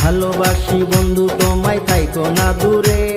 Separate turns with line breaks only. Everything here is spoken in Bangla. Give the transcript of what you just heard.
ভালোবাসি বন্ধু তোমায় তাই তো না দূরে।